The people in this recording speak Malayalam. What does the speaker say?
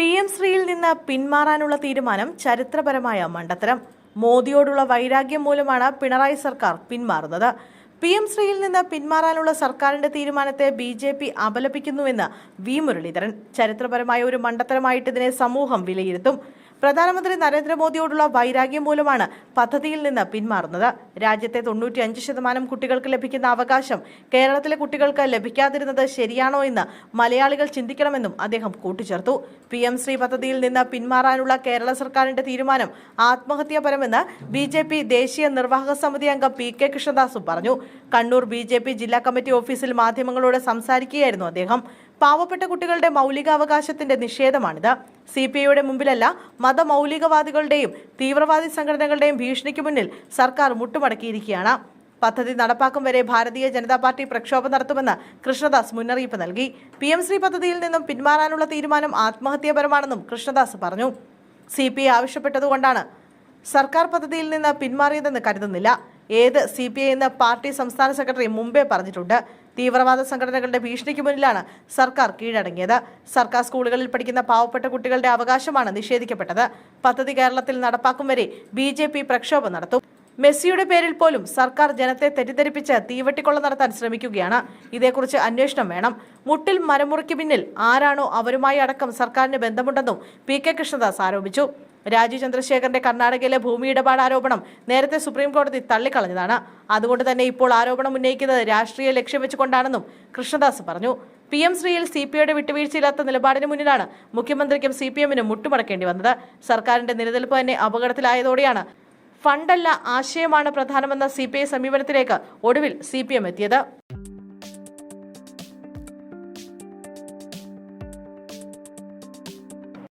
പി എം ശ്രീയിൽ നിന്ന് പിന്മാറാനുള്ള തീരുമാനം ചരിത്രപരമായ മണ്ടത്തരം. മോദിയോടുള്ള വൈരാഗ്യം മൂലമാണ് പിണറായി സർക്കാർ പിന്മാറുന്നത്. പി എം ശ്രീയിൽ നിന്ന് പിന്മാറാനുള്ള സർക്കാരിന്റെ തീരുമാനത്തെ ബി ജെ പി അപലപിക്കുന്നുവെന്ന് വി മുരളീധരൻ. ചരിത്രപരമായ ഒരു മണ്ടത്തരമായിട്ട് ഇതിനെ സമൂഹം വിലയിരുത്തും. പ്രധാനമന്ത്രി നരേന്ദ്രമോദിയോടുള്ള വൈരാഗ്യം മൂലമാണ് പദ്ധതിയിൽ നിന്ന് പിന്മാറുന്നത്. രാജ്യത്തെ തൊണ്ണൂറ്റി അഞ്ച് ശതമാനം കുട്ടികൾക്ക് ലഭിക്കുന്ന അവകാശം കേരളത്തിലെ കുട്ടികൾക്ക് ലഭിക്കാതിരുന്നത് ശരിയാണോ എന്ന് മലയാളികൾ ചിന്തിക്കണമെന്നും അദ്ദേഹം കൂട്ടിച്ചേർത്തു. പി എം ശ്രീ പദ്ധതിയിൽ നിന്ന് പിന്മാറാനുള്ള കേരള സർക്കാരിന്റെ തീരുമാനം ആത്മഹത്യാപരമെന്ന് ബി ജെ പി ദേശീയ നിർവാഹക സമിതി അംഗം പി കെ കൃഷ്ണദാസും പറഞ്ഞു. കണ്ണൂർ ബി ജില്ലാ കമ്മിറ്റി ഓഫീസിൽ മാധ്യമങ്ങളോട് സംസാരിക്കുകയായിരുന്നു അദ്ദേഹം. പാവപ്പെട്ട കുട്ടികളുടെ മൗലികാവകാശത്തിന്റെ നിഷേധമാണിത്. സി പി ഐയുടെ മുമ്പിലല്ല മതമൗലികവാദികളുടെയും തീവ്രവാദി സംഘടനകളുടെയും ഭീഷണിക്ക് മുന്നിൽ സർക്കാർ മുട്ടുമടക്കിയിരിക്കുകയാണ്. പദ്ധതി നടപ്പാക്കും വരെ ഭാരതീയ ജനതാ പാർട്ടി പ്രക്ഷോഭം നടത്തുമെന്ന് കൃഷ്ണദാസ് മുന്നറിയിപ്പ് നൽകി. പി എം ശ്രീ പദ്ധതിയിൽ നിന്നും പിന്മാറാനുള്ള തീരുമാനം ആത്മഹത്യാപരമാണെന്നും കൃഷ്ണദാസ് പറഞ്ഞു. സി പി ഐ ആവശ്യപ്പെട്ടതുകൊണ്ടാണ് സർക്കാർ പദ്ധതിയിൽ നിന്ന് പിന്മാറിയതെന്ന് കരുതുന്നില്ല. ഏത് സി പി ഐ എന്ന പാർട്ടി സംസ്ഥാന സെക്രട്ടറി മുമ്പേ പറഞ്ഞിട്ടുണ്ട്. തീവ്രവാദ സംഘടനകളുടെ ഭീഷണിക്ക് മുന്നിലാണ് സർക്കാർ കീഴടങ്ങിയത്. സർക്കാർ സ്കൂളുകളിൽ പഠിക്കുന്ന പാവപ്പെട്ട കുട്ടികളുടെ അവകാശമാണ് നിഷേധിക്കപ്പെട്ടത്. പദ്ധതി കേരളത്തിൽ നടപ്പാക്കും വരെ ബി പ്രക്ഷോഭം നടത്തും. മെസ്സിയുടെ പേരിൽ പോലും സർക്കാർ ജനത്തെ തെറ്റിദ്ധരിപ്പിച്ച് തീവട്ടിക്കൊള്ള നടത്താൻ ശ്രമിക്കുകയാണ്. ഇതേക്കുറിച്ച് അന്വേഷണം വേണം. മുട്ടിൽ മരമുറിക്ക് പിന്നിൽ ആരാണോ അവരുമായി അടക്കം സർക്കാരിന് ബന്ധമുണ്ടെന്നും പി കെ കൃഷ്ണദാസ് ആരോപിച്ചു. രാജീവ് ചന്ദ്രശേഖരന്റെ കർണാടകയിലെ ഭൂമി ഇടപാട് ആരോപണം നേരത്തെ സുപ്രീം കോടതി തള്ളിക്കളഞ്ഞതാണ്. അതുകൊണ്ട് തന്നെ ഇപ്പോൾ ആരോപണം ഉന്നയിക്കുന്നത് രാഷ്ട്രീയ ലക്ഷ്യം വെച്ചുകൊണ്ടാണെന്നും കൃഷ്ണദാസ് പറഞ്ഞു. പി എം ശ്രീയിൽ സി പി ഐയുടെ വിട്ടുവീഴ്ചയില്ലാത്ത നിലപാടിന് മുന്നിലാണ് മുഖ്യമന്ത്രിക്കും സി പി എമ്മിനും മുട്ടുമടക്കേണ്ടി വന്നത്. സർക്കാരിന്റെ നിലനിൽപ്പ് തന്നെ അപകടത്തിലായതോടെയാണ് ഫണ്ടല്ല ആശയമാണ് പ്രധാനമെന്ന സി പി ഐ സമീപനത്തിലേക്ക് ഒടുവിൽ സി പി എം എത്തിയത്.